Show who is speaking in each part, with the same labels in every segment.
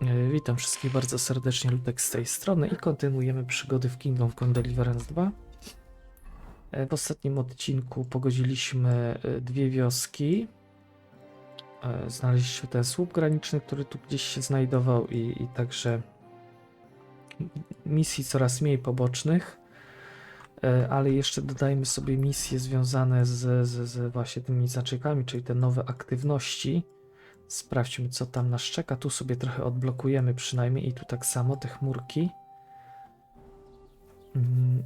Speaker 1: E, Witam wszystkich bardzo serdecznie, Lutek z tej strony i kontynuujemy przygody w Kingdom Come Deliverance 2. E, W ostatnim odcinku pogodziliśmy e, dwie wioski. Znaleźliśmy ten słup graniczny, który tu gdzieś się znajdował i, i także misji coraz mniej pobocznych. Ale jeszcze dodajmy sobie misje związane z, z, z właśnie tymi znaczykami, czyli te nowe aktywności. Sprawdźmy, co tam nas czeka. Tu sobie trochę odblokujemy przynajmniej i tu tak samo te chmurki. Mm.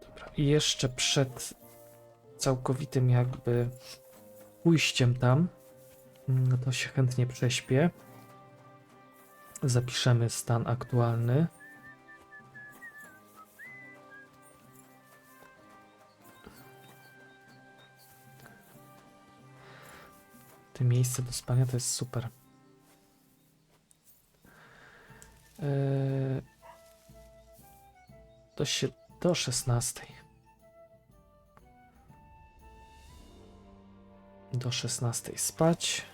Speaker 1: Dobra. I jeszcze przed całkowitym jakby pójściem tam, mm, no to się chętnie prześpię. Zapiszemy stan aktualny. Te miejsce do spania to jest super. Eee, to się do 16. Do 16 spać.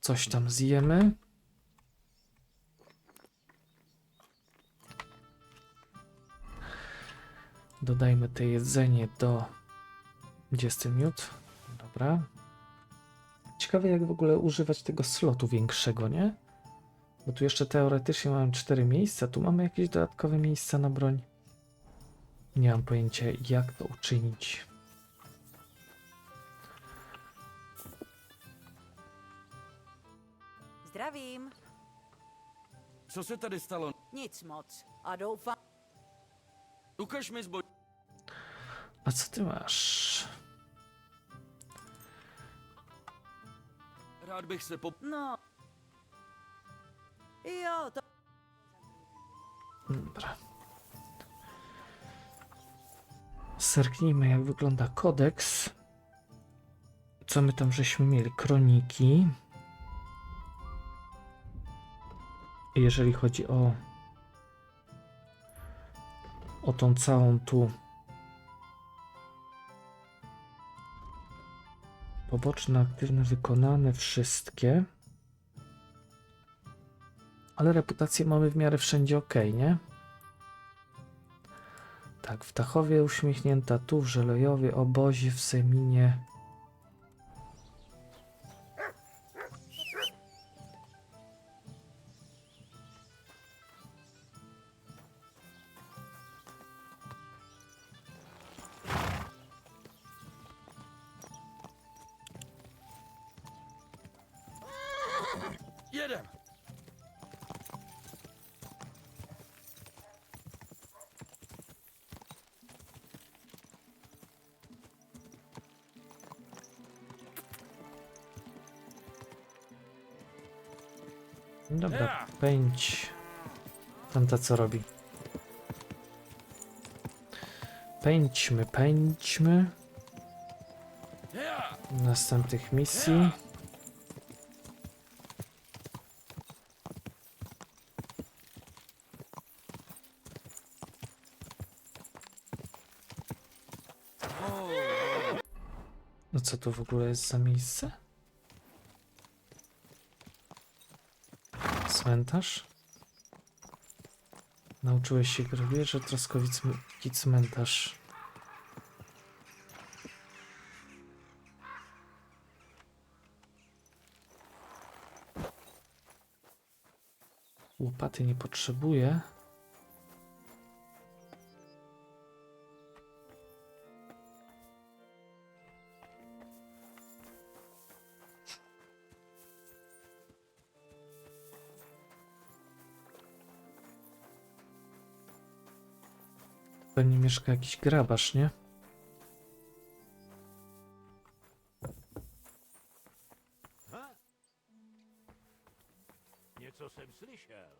Speaker 1: Coś tam zjemy. Dodajmy te jedzenie do... Gdzie jest ten miód? Dobra. Ciekawe jak w ogóle używać tego slotu większego, nie? Bo tu jeszcze teoretycznie mamy cztery miejsca, tu mamy jakieś dodatkowe miejsca na broń. Nie mam pojęcia jak to uczynić.
Speaker 2: Zdravím.
Speaker 3: Co se tady stalo?
Speaker 2: Nic moc. A doufám,
Speaker 3: Ukaž mi.
Speaker 1: A co ty masz?
Speaker 3: Rád bych se po...
Speaker 2: no. Jo, to
Speaker 1: Dobra. Zerknijmy, jak wygląda kodeks. Co my tam żeśmy mieli? Kroniki. Jeżeli chodzi o o tą całą tu poboczne, aktywne, wykonane wszystkie. Ale reputację mamy w miarę wszędzie ok, nie? Tak, w Tachowie uśmiechnięta, tu w Żelejowie, obozie, w Seminie. Pędź. Tamta co robi? Pędźmy, pędźmy. Następnych misji. No co to w ogóle jest za miejsce? Cmentarz? Nauczyłeś się grobierze, troskowicki cmentarz. Łopaty nie potrzebuję. Pewnie mieszka jakiś grabarz, nie?
Speaker 4: Jsem slyšel.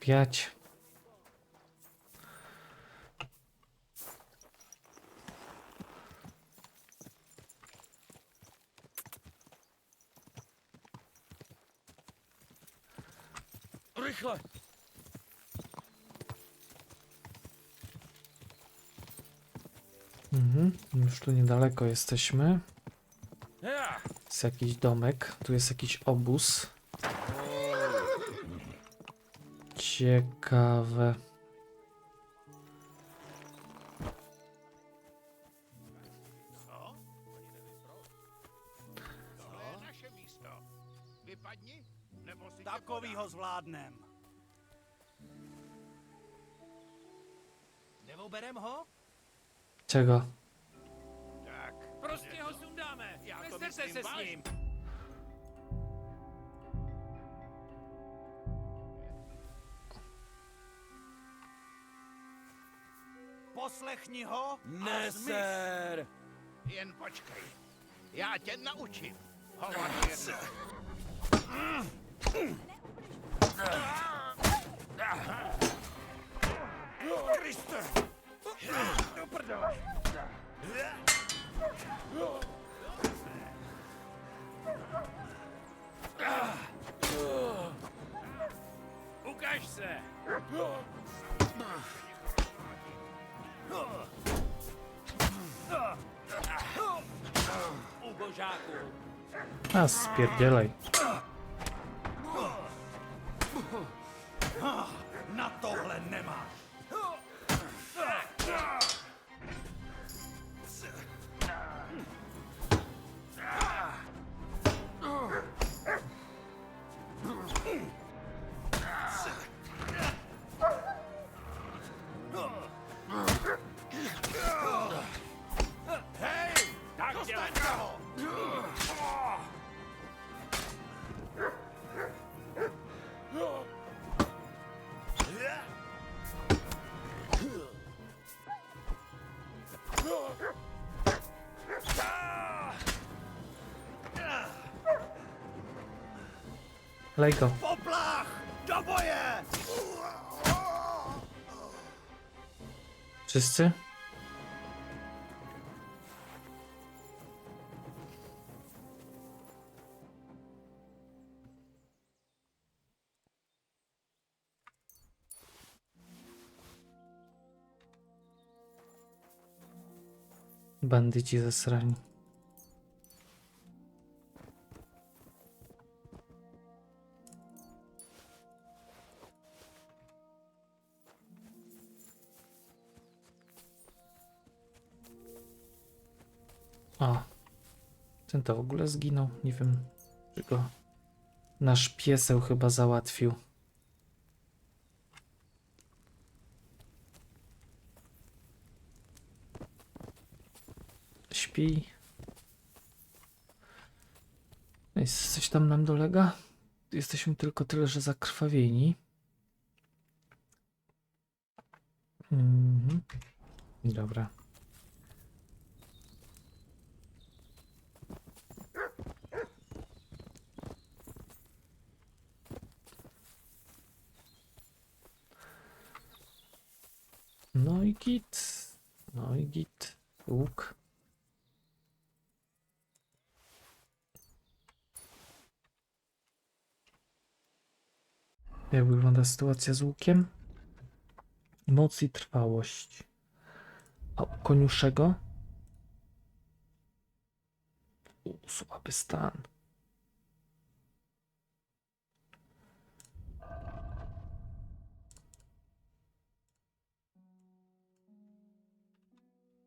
Speaker 1: Piać.
Speaker 3: Rychle!
Speaker 1: Mhm, już tu niedaleko jesteśmy. Jest jakiś domek, tu jest jakiś obóz. Ciekawe.
Speaker 4: Nebo tě
Speaker 5: Takovýho zvládnem.
Speaker 4: Neuberem ho?
Speaker 1: Czego?
Speaker 4: Myslím
Speaker 5: se s ním. Poslechni ho
Speaker 3: Ne,
Speaker 5: a zmiz.
Speaker 3: ser!
Speaker 4: Jen počkej. Já tě naučím. Hovor jedno.
Speaker 5: Kriste. Do prdele. Ukaž se. Ubožáku.
Speaker 1: A spierdzielaj.
Speaker 5: Na tohle nemáš.
Speaker 1: Lej go.
Speaker 5: Poplach! Do boje!
Speaker 1: Wszyscy? Bandyci zasrani. To w ogóle zginął. Nie wiem, czy go nasz pieseł chyba załatwił. Śpi. Jest, coś tam nam dolega? Jesteśmy tylko tyle, że zakrwawieni. Mhm. Dobra. No i git. No i git. Łuk. Sytuacja z łukiem? Moc i trwałość. A u koniuszego? U, słaby stan.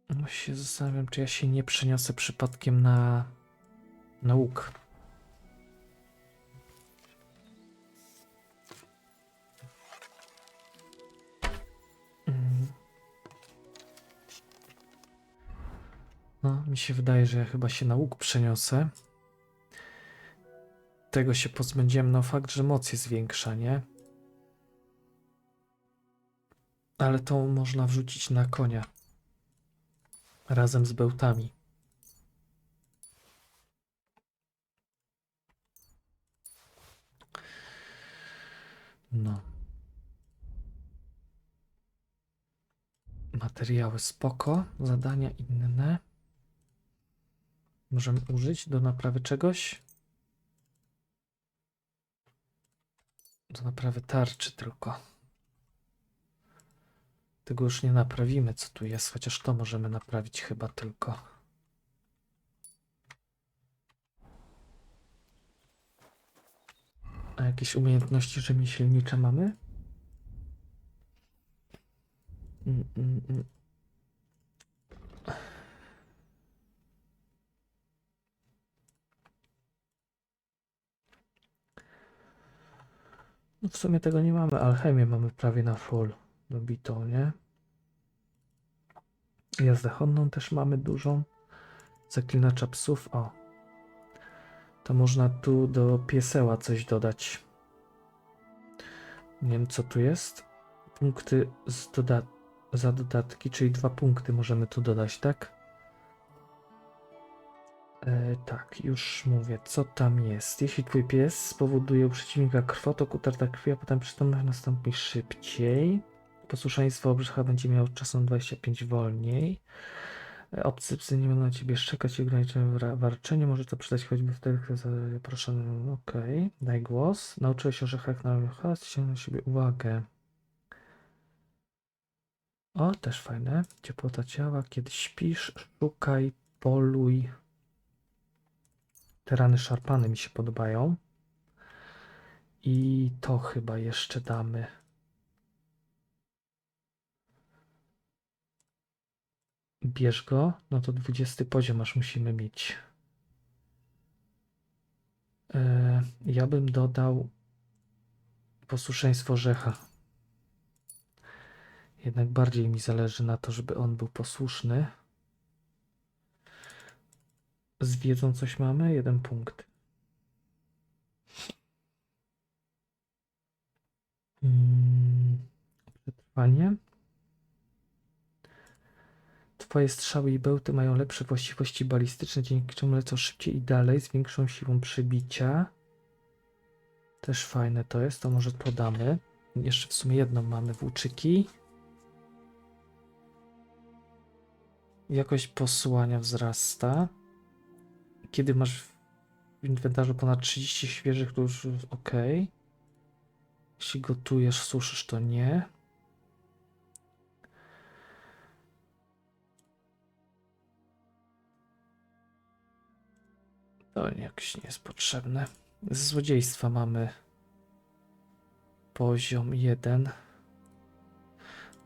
Speaker 1: No się zastanawiam, czy ja się nie przeniosę przypadkiem na, na łuk. No, mi się wydaje, że ja chyba się na łuk przeniosę. Tego się pozbędziłem, no fakt, że moc jest większa, nie? Ale to można wrzucić na konia razem z bełtami. No. Materiały spoko, zadania inne. Możemy użyć do naprawy czegoś. Do naprawy tarczy tylko. Tego już nie naprawimy, co tu jest, chociaż to możemy naprawić chyba tylko. A jakieś umiejętności rzemieślnicze mamy? Mm, mm, mm. No w sumie tego nie mamy. Alchemię mamy prawie na full dobitą, nie? Jazdę chonną też mamy dużą. Zaklinacza psów. O. To można tu do pieseła coś dodać. Nie wiem co tu jest. Punkty doda za dodatki, czyli dwa punkty możemy tu dodać, tak? E, tak, już mówię, co tam jest. Jeśli twój pies spowoduje u przeciwnika krwotok, utrata krwi, a potem przytomność nastąpi szybciej. Posłuszeństwo obrzecha będzie miał czasem 25 wolniej. E, Obcy psy nie będą na ciebie szczekać i ograniczone wra- warczenie. Może to przydać choćby wtedy, gdy za- proszę. Okej, daj głos. Nauczyłeś się orzechach na hałas, ściągnął na siebie uwagę. O, też fajne. Ciepłota ciała. Kiedy śpisz, szukaj, poluj. Te rany szarpane mi się podobają. I to chyba jeszcze damy. Bierz go. No to 20 poziom aż musimy mieć. E, ja bym dodał posłuszeństwo Orzecha. Jednak bardziej mi zależy na to, żeby on był posłuszny. Z wiedzą coś mamy? Jeden punkt. Mm, Przetrwanie. Twoje strzały i bełty mają lepsze właściwości balistyczne, dzięki czemu lecą szybciej i dalej, z większą siłą przebicia. Też fajne to jest, to może to damy. Jeszcze w sumie jedną mamy włóczyki. Jakość posłania wzrasta. Kiedy masz w inwentarzu ponad 30 świeżych, to już ok. Jeśli gotujesz, suszysz, to nie. To jakoś nie jest potrzebne. Z złodziejstwa mamy poziom 1.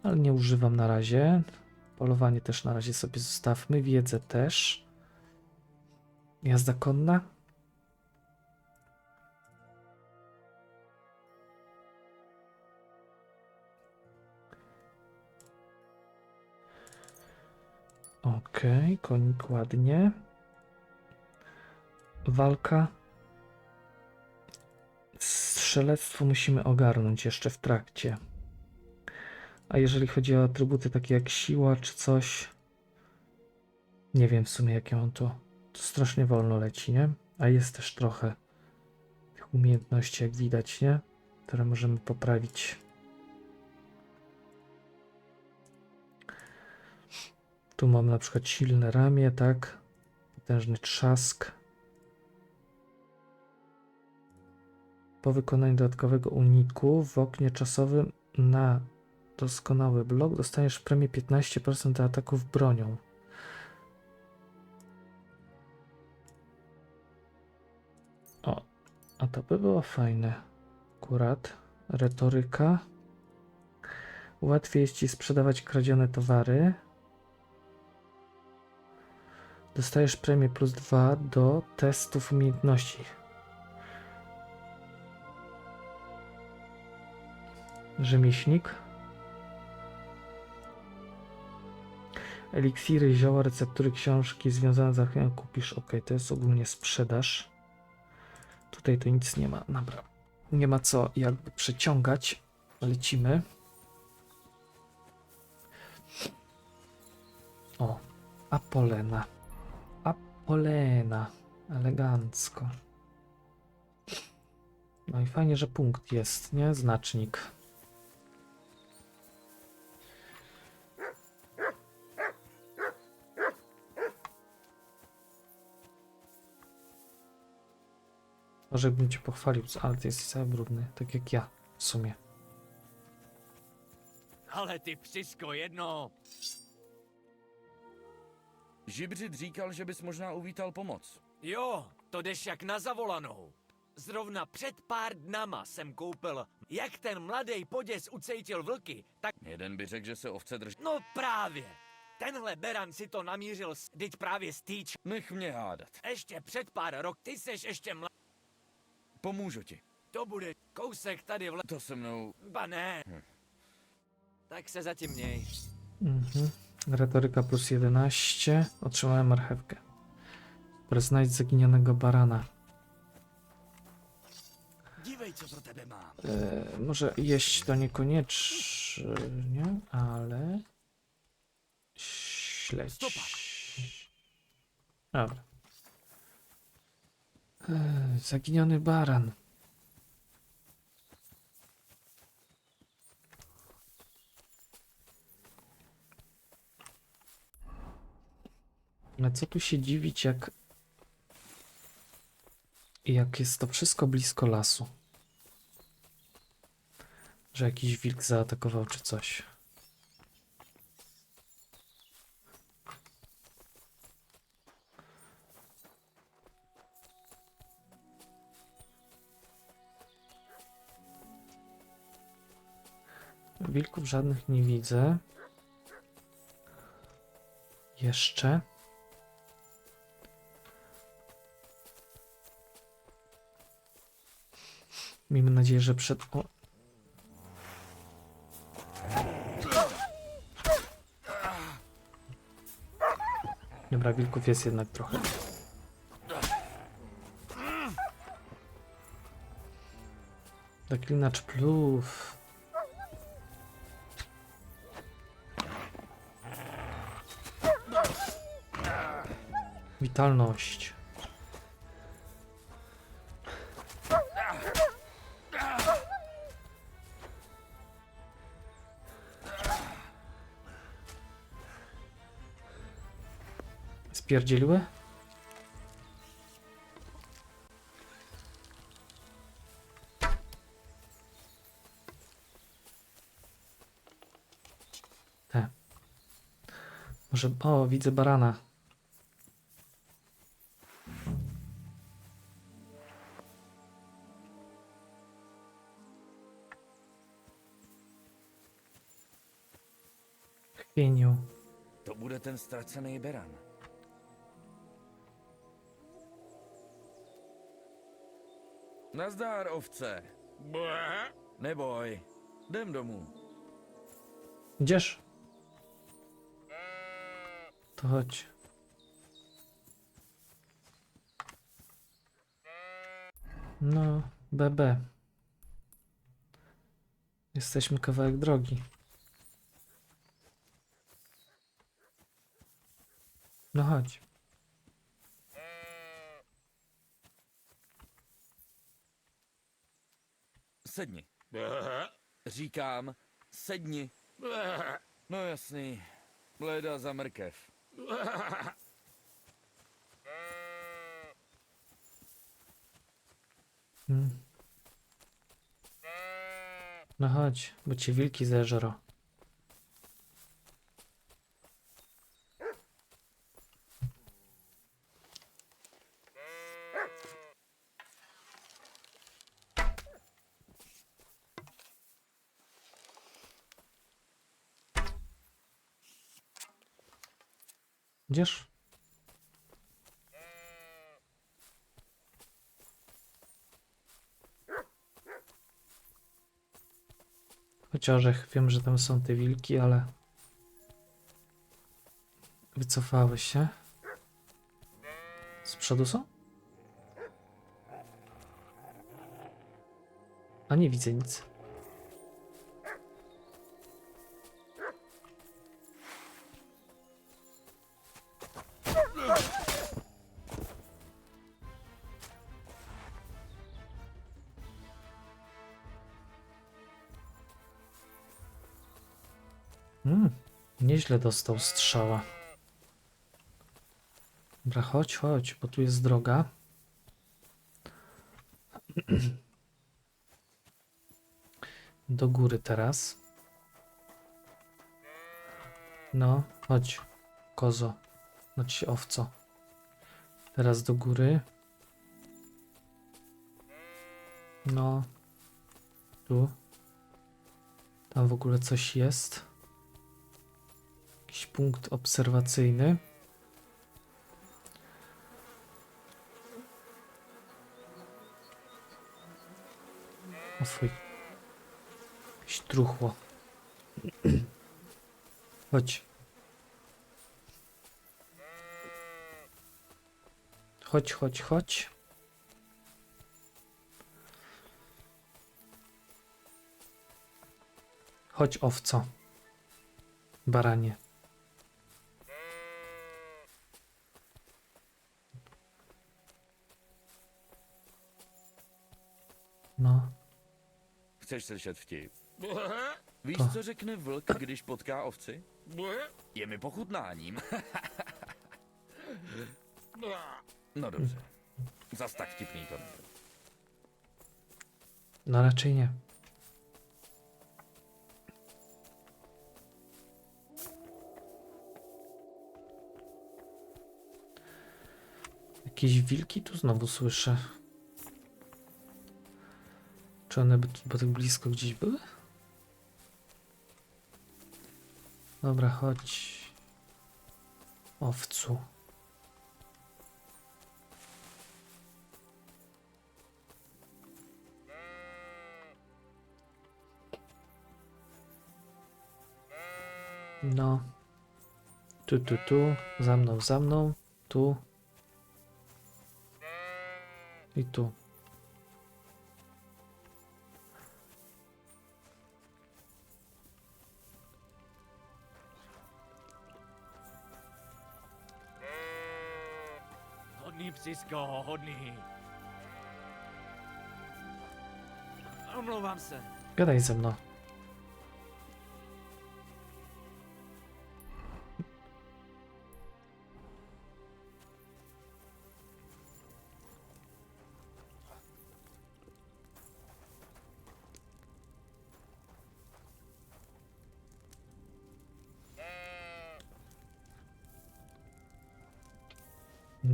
Speaker 1: Ale nie używam na razie. Polowanie też na razie sobie zostawmy. Wiedzę też. Jazda konna. Okej, konik ładnie. Walka. Strzelectwo musimy ogarnąć jeszcze w trakcie. A jeżeli chodzi o atrybuty takie jak siła czy coś, nie wiem w sumie jakie mam to. Strasznie wolno leci, nie? A jest też trochę tych umiejętności, jak widać, nie? Które możemy poprawić. Tu mam na przykład silne ramię, tak? Potężny trzask. Po wykonaniu dodatkowego uniku w oknie czasowym na doskonały blok dostaniesz premię 15% do ataków bronią. A to by było fajne. Akurat. Retoryka. Łatwiej jest ci sprzedawać kradzione towary. Dostajesz premię plus 2 do testów umiejętności. Rzemieślnik. Eliksiry, zioła, receptury, książki związane z archeą kupisz. Ok, to jest ogólnie sprzedaż. Tutaj to nic nie ma. Dobra. Nie ma co jakby przeciągać. Lecimy. O, Apolena. Apolena. Elegancko. No i fajnie, że punkt jest, nie? Znacznik. Może bym cię pochwalił, ale ty jesteś cały brudny, tak jak ja w sumie.
Speaker 3: Ale ty psisko jedno.
Speaker 6: Žibřit říkal, že bys možná uvítal pomoc.
Speaker 3: Jo, to jdeš jak na zavolanou. Zrovna před pár dnama jsem koupil, jak ten mladý poděs ucejtil vlky, tak
Speaker 6: Jeden by řekl, že se ovce drží.
Speaker 3: no právě. Tenhle beran si to namířil, s- teď právě stýč.
Speaker 6: Nech mě hádat.
Speaker 3: Ještě před pár rok, ty seš ještě mladý.
Speaker 6: Pomůžu ti.
Speaker 3: To bude kousek tady v le...
Speaker 6: To se mnou...
Speaker 3: Ba ne. Tak se zatím měj.
Speaker 1: Mhm. Retoryka plus 11. Otrzymałem marchewkę. Znajdź zaginionego barana.
Speaker 5: Dívej, co pro tebe mám.
Speaker 1: E, może jeść to niekoniecznie, ale... Śledź. Dobra. Zaginiony baran. Ale co tu się dziwić, jak... Jak jest to wszystko blisko lasu. Że jakiś wilk zaatakował czy coś. Wilków żadnych nie widzę. Jeszcze. Miejmy nadzieję, że przed. O, Dobra, wilków jest jednak trochę. Zaklinacz plów. Witalność. Spierdzieliły? Te. Może... O, widzę barana.
Speaker 6: Bude ten ztracený beran. Nazdár, ovce. Neboj. Jdem domů.
Speaker 1: Idziesz? To chodź. No, BB. Jesteśmy kawałek drogi. No chodź.
Speaker 6: Sedni. Říkám, sedni. No jasný. Bléda za mrkev.
Speaker 1: Mm. No chodź, bo cię wilki zeżro. Idziesz? Choć orzech, wiem, że tam są te wilki, ale wycofały się. Z przodu są? A nie widzę nic. Mm, nieźle dostał strzała. Dobra, chodź, chodź, bo tu jest droga. Do góry teraz. No, chodź, kozo. Chodź, owco. Teraz do góry. No. Tu. Tam w ogóle coś jest. Jakiś punkt obserwacyjny. O fuj. Jakieś truchło. Chodź. Chodź, chodź, chodź. Chodź, owco. Baranie. No,
Speaker 6: Chceš slyšet vtip? Víš,
Speaker 1: To.
Speaker 6: co řekne vlk, když potká ovci? Je mi pochutnáním. no dobře. Zas tak vtipný to nebyl.
Speaker 1: no raczej nie. Jakieś wilki tu znowu słyszę. Czy one by bo tak blisko gdzieś były? Dobra, chodź. Owcu. No. Tu, tu, tu. Za mną, za mną. Tu. I tu.
Speaker 3: Hodný psisko, hodný. Omlouvám se.
Speaker 1: Gadaj ze mną.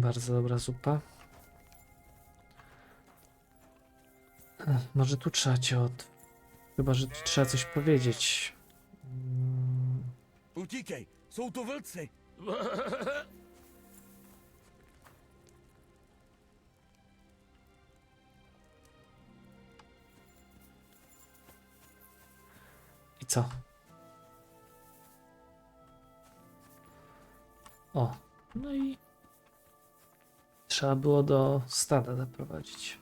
Speaker 1: Bardzo dobra zupa. Ech, Może tu trzeba cię od... Chyba, że tu trzeba coś powiedzieć. Mm,
Speaker 6: Utíkej, jsou to vlci.
Speaker 1: I co? O, no i trzeba było do stada doprowadzić.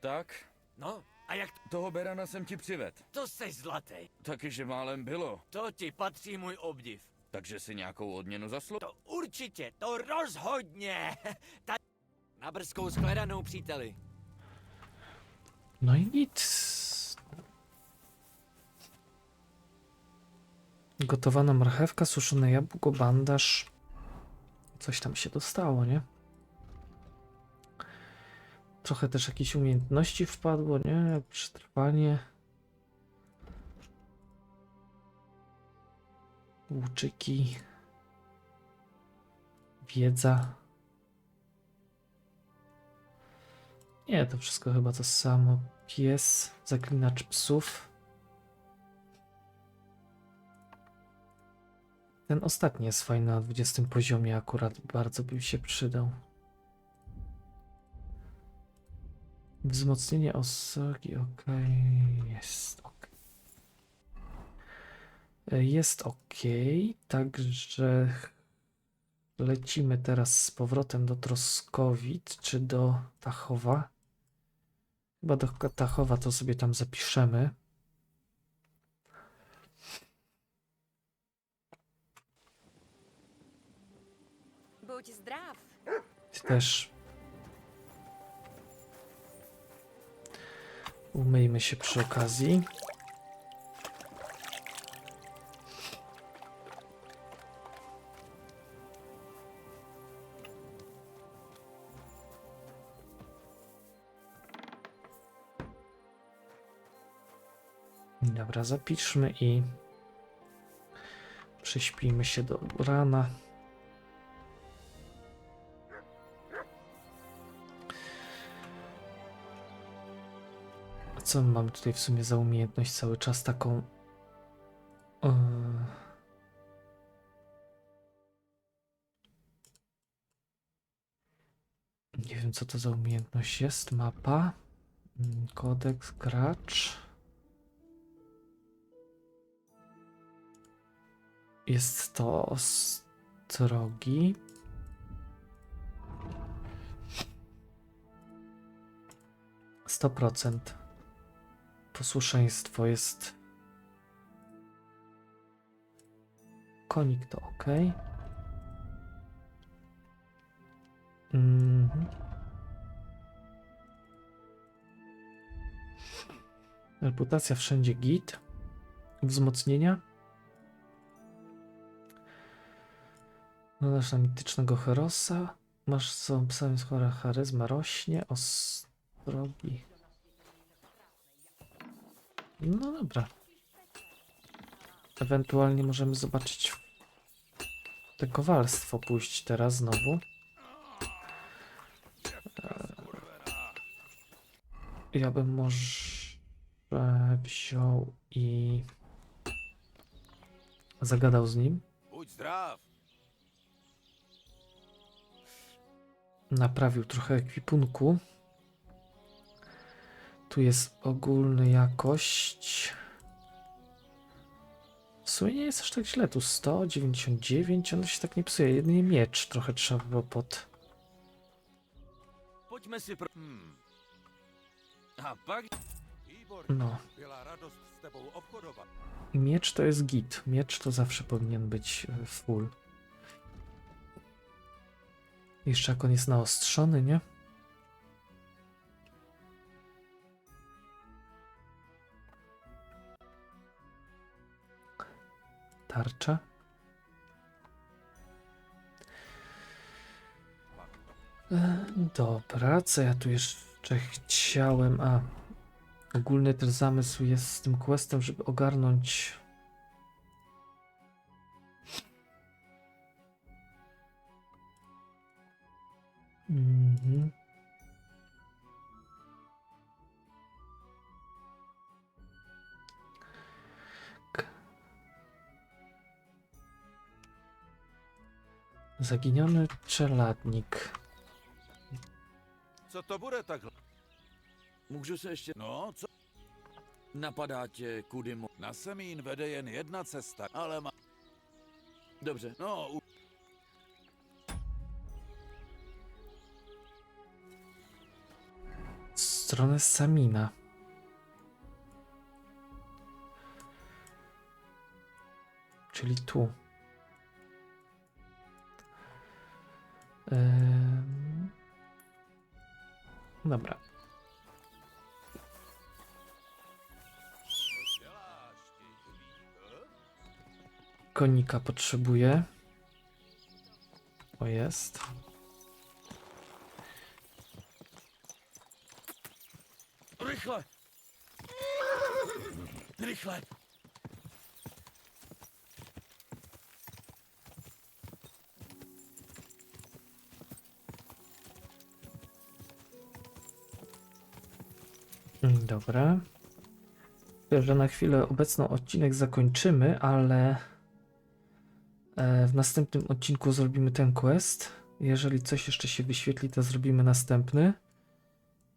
Speaker 6: Tak,
Speaker 3: No, a jak
Speaker 6: toho berana jsem ti přived.
Speaker 3: to seš zlatý?
Speaker 6: Taky, že málem bylo.
Speaker 3: To ti patří můj obdiv.
Speaker 6: Takže si nějakou odměnu zaslo...
Speaker 3: To určitě, to rozhodně. Ta... Na brzkou shledanou, příteli.
Speaker 1: No i nic. Gotowana marchewka, suszone jabłko, bandaż. Coś tam się dostało, nie? Trochę też jakichś umiejętności wpadło, nie? Przetrwanie. Łuczyki. Wiedza. Nie, to wszystko chyba to samo. Pies, zaklinacz psów. Ten ostatni jest fajny na 20 poziomie, akurat bardzo by mi się przydał. Wzmocnienie osagi, ok, jest ok. Jest ok, także lecimy teraz z powrotem do Troskowit czy do Tachowa. Chyba do Tachowa to sobie tam zapiszemy. Ty też. Umyjmy się przy okazji. Dobra, zapiszmy i prześpijmy się do rana. Co my mamy tutaj w sumie za umiejętność cały czas taką? Yy... Nie wiem co to za umiejętność jest. Mapa. Mm, Kodeks, gracz. Jest to ostrogi. Sto procent. Posłuszeństwo jest. Konik to ok. Mhm. Reputacja wszędzie git. Wzmocnienia. Nadasz na mitycznego Herosa. Masz są psami chora charyzma rośnie. Ostrogi. No dobra. Ewentualnie możemy zobaczyć te kowalstwo pójść teraz znowu. Eee, Ja bym może wziął i zagadał z nim.
Speaker 4: Buď zdrav.
Speaker 1: Naprawił trochę ekwipunku. Tu jest ogólna jakość. W sumie nie jest aż tak źle. Tu 199, on się tak nie psuje. Jedynie miecz trochę trzeba było pod.
Speaker 3: Pojďme si pro...
Speaker 4: Hmm.
Speaker 3: A pak...
Speaker 1: No.
Speaker 4: Byla radost s tebou obchodovat.
Speaker 1: Miecz to jest git. Miecz to zawsze powinien być e, full. Jeszcze jak on jest naostrzony, nie? Tarcza. E, Dobra, co ja tu jeszcze chciałem? A, ogólny ten zamysł jest z tym questem, żeby ogarnąć. Mhm. Zaginiony czeladnik.
Speaker 4: Co to bude takhle?
Speaker 6: Můžu se ještě...
Speaker 4: No, co?
Speaker 6: Napadá tě, kudy mo...
Speaker 4: Na Semín vede jen jedna cesta, ale má...
Speaker 6: Dobře,
Speaker 4: No, u...
Speaker 1: stronę Samina. Czyli tu. Dobra. Konika potrzebuję. O jest.
Speaker 6: rychle! Rychle!
Speaker 1: Dobra. Myślę, że na chwilę obecną odcinek zakończymy, ale e, w następnym odcinku zrobimy ten quest. Jeżeli coś jeszcze się wyświetli, to zrobimy następny.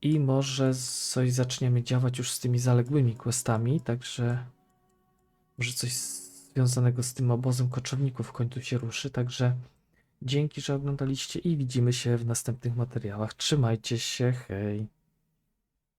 Speaker 1: I może coś zaczniemy działać już z tymi zaległymi questami, także może coś związanego z tym obozem koczowników w końcu się ruszy. Także dzięki, że oglądaliście i widzimy się w następnych materiałach. Trzymajcie się, hej.